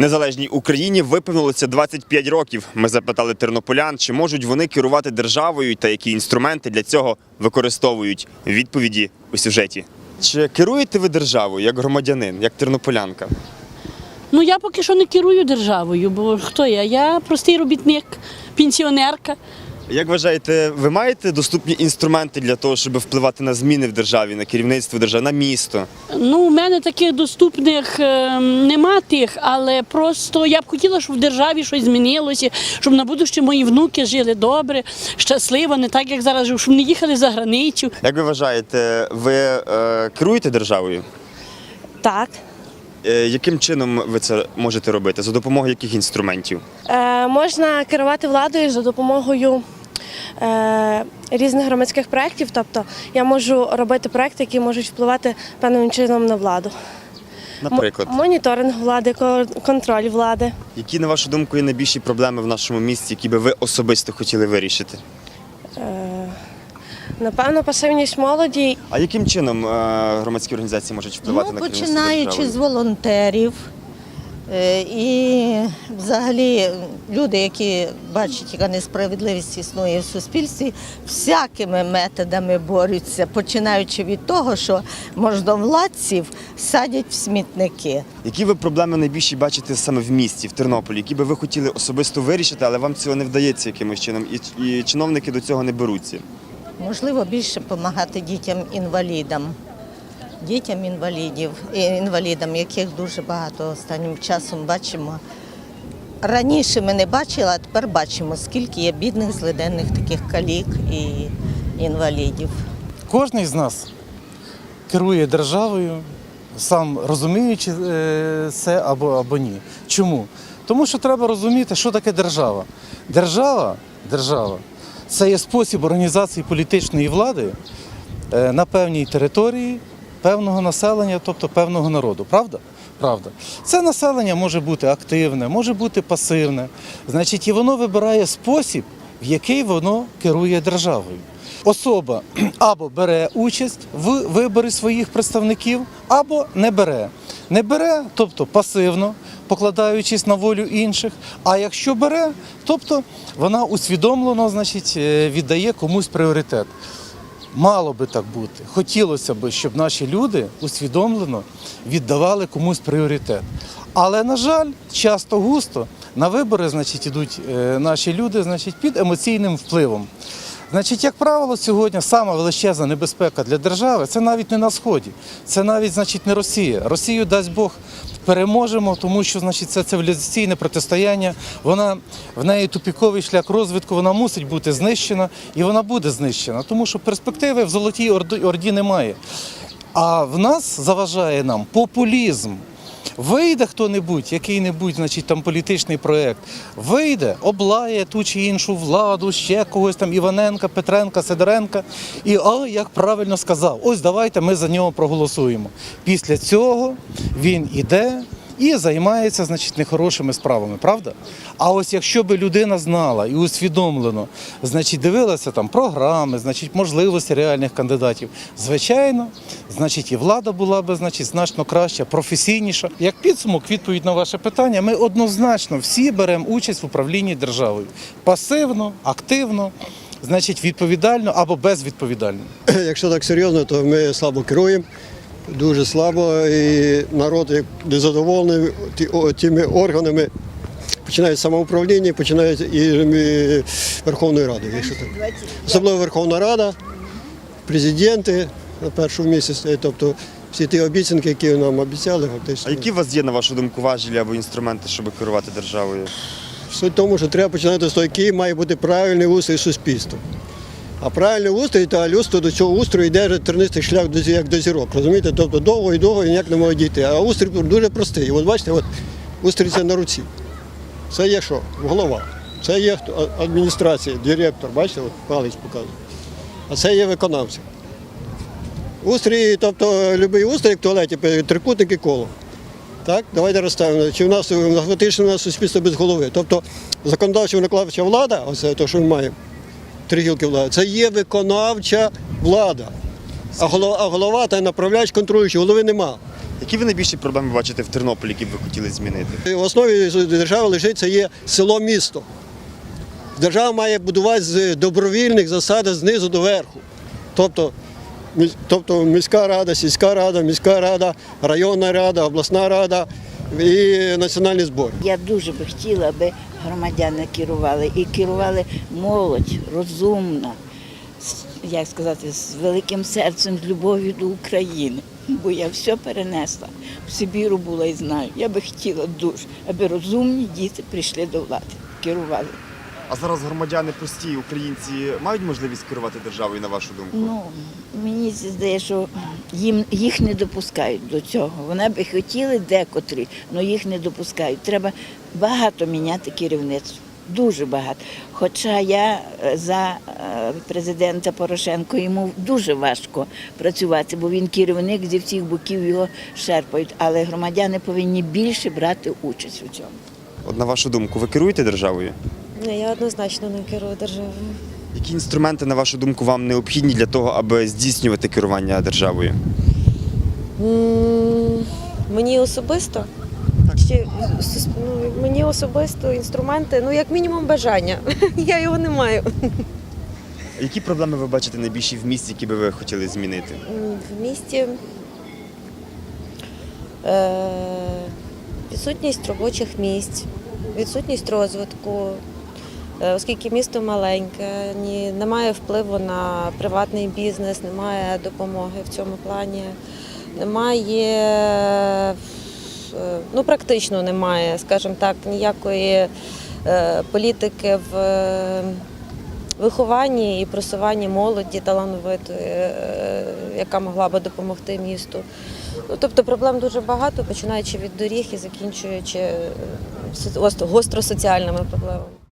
Незалежній Україні виповнилося 25 років. Ми запитали тернополян, чи можуть вони керувати державою та які інструменти для цього використовують. Відповіді у сюжеті. Чи керуєте ви державою як громадянин, як тернополянка? Ну я поки що не керую державою, бо хто я? Я простий робітник, пенсіонерка. Як вважаєте, ви маєте доступні інструменти для того, щоб впливати на зміни в державі, на керівництво держави, на місто? Ну, у мене таких доступних е, нема тих, але просто я б хотіла, щоб в державі щось змінилося, щоб на будуще мої внуки жили добре, щасливо, не так, як зараз, щоб не їхали за границю. Як ви вважаєте, ви е, керуєте державою? Так. Е, яким чином ви це можете робити? За допомогою яких інструментів? Е, можна керувати владою за допомогою різних громадських проєктів. Тобто я можу робити проєкти, які можуть впливати певним чином на владу. Наприклад, моніторинг влади, ко- контроль влади. які на вашу думку є найбільші проблеми в нашому місті, які би ви особисто хотіли вирішити? Е, напевно, пасивність молоді. А яким чином е, громадські організації можуть впливати Ну, на керівництво починаючи з волонтерів. Е, І взагалі люди, які бачать, яка несправедливість існує в суспільстві, всякими методами борються, починаючи від того, що можновладців садять в смітники. Які ви проблеми найбільші бачите саме в місті, в Тернополі, які би ви хотіли особисто вирішити, але вам цього не вдається якимось чином, і, і чиновники до цього не беруться? Можливо, більше допомагати дітям-інвалідам. Дітям інвалідів, інвалідам, яких дуже багато останнім часом бачимо. Раніше ми не бачили, а тепер бачимо, скільки є бідних, злиденних таких калік і інвалідів. Кожен з нас керує державою, сам розуміючи е, це або, або ні. Чому? Тому що треба розуміти, що таке держава. Держава, держава це є спосіб організації політичної влади е, на певній території певного населення, тобто певного народу. Правда? Правда. Це населення може бути активне, може бути пасивне. Значить, і воно вибирає спосіб, в який воно керує державою. Особа або бере участь в виборі своїх представників, або не бере. Не бере, тобто пасивно, покладаючись на волю інших. А якщо бере, тобто вона усвідомлено значить, е, віддає комусь пріоритет. Мало би так бути. Хотілося б, щоб наші люди усвідомлено віддавали комусь пріоритет. Але, на жаль, часто густо на вибори значить, ідуть е, наші люди значить, під емоційним впливом. Значить, як правило, сьогодні сама величезна небезпека для держави це навіть не на сході, це навіть значить не Росія. Росію дасть Бог переможемо, тому що значить це цивілізаційне протистояння. Вона в неї тупіковий шлях розвитку, вона мусить бути знищена і вона буде знищена, тому що перспективи в Золотій Орді, немає. А в нас заважає нам популізм. Вийде хто-небудь, який-небудь, значить, там політичний проєкт, вийде, облає ту чи іншу владу, ще когось там Іваненка, Петренка, Сидоренка. І а як правильно сказав, ось давайте ми за нього проголосуємо. Після цього він іде і займається, значить, нехорошими справами, правда? А ось якщо би людина знала і усвідомлено, значить, дивилася там програми, значить, можливості реальних кандидатів, звичайно, значить, і влада була би, значить, значно краща, професійніша. Як підсумок, відповідь на ваше питання, ми однозначно всі беремо участь в управлінні державою пасивно, активно, значить, відповідально або безвідповідально. Якщо так серйозно, то ми слабо керуємо, дуже слабо, і народ як незадоволений тими органами. Починають самоуправління, починають і Верховною Радою. Якщо так. Особливо Верховна Рада, президенти на першому місяці, тобто всі ті обіцянки, які нам обіцяли, фактично. А які у вас є, на вашу думку, важелі або інструменти, щоб керувати державою? Суть в тому, що треба починати з того, який має бути правильний устрій суспільства. А правильний устрій та людство до цього устрою йде тернистий шлях як до зірок. Розумієте? Тобто довго і довго і ніяк не може дійти. А устрій дуже простий. От бачите, от устрій це на руці. Це є що? Голова. Це є адміністрація, директор, бачите, от палець показує. А це є виконавці. Устрій, тобто будь-який устрій, в туалеті, трикутник і коло. Так, давайте розставимо. Чи в нас у нас суспільство без голови? Тобто законодавча виконавча влада, оце те, що ми маємо, три гілки влади, це є виконавча влада. А голова, а голова та направляючи контролюючи, голови нема. Які ви найбільші проблеми бачите в Тернополі, які б ви хотіли змінити? В основі держави лежить це є село-місто. Держава має будувати з добровільних засад знизу до верху. Тобто, тобто міська рада, сільська рада, міська рада, районна рада, обласна рада і національний збор. Я дуже би хотіла, аби громадяни керували і керували молодь розумно, як сказати, з великим серцем, з любов'ю до України. Бо я все перенесла. В Сибіру була і знаю. Я би хотіла дуже, аби розумні діти прийшли до влади, керували. А зараз громадяни прості, українці мають можливість керувати державою, на вашу думку? Ну, мені здається, що їм, їх не допускають до цього. Вони би хотіли декотрі, але їх не допускають. Треба багато міняти керівництво. Дуже багато. Хоча я е, за е, президента Порошенко йому дуже важко працювати, бо він керівник зі всіх боків його шерпають. Але громадяни повинні більше брати участь у цьому. От на вашу думку, ви керуєте державою? Ні, я однозначно не керую державою. Які інструменти, на вашу думку, вам необхідні для того, аби здійснювати керування державою? М, Мені особисто чи сус- ну, мені особисто інструменти, ну як мінімум бажання. Я його не маю. Які проблеми ви бачите найбільші в місті, які би ви хотіли змінити? М, В місті е, відсутність робочих місць, відсутність розвитку, оскільки місто маленьке, ні, немає впливу на приватний бізнес, немає допомоги в цьому плані, немає, е, ну практично немає, скажімо так, ніякої е, політики в е, вихованні і просуванні молоді талановитої, е, яка могла би допомогти місту. Ну, тобто проблем дуже багато, починаючи від доріг і закінчуючи е, гостро соціальними проблемами.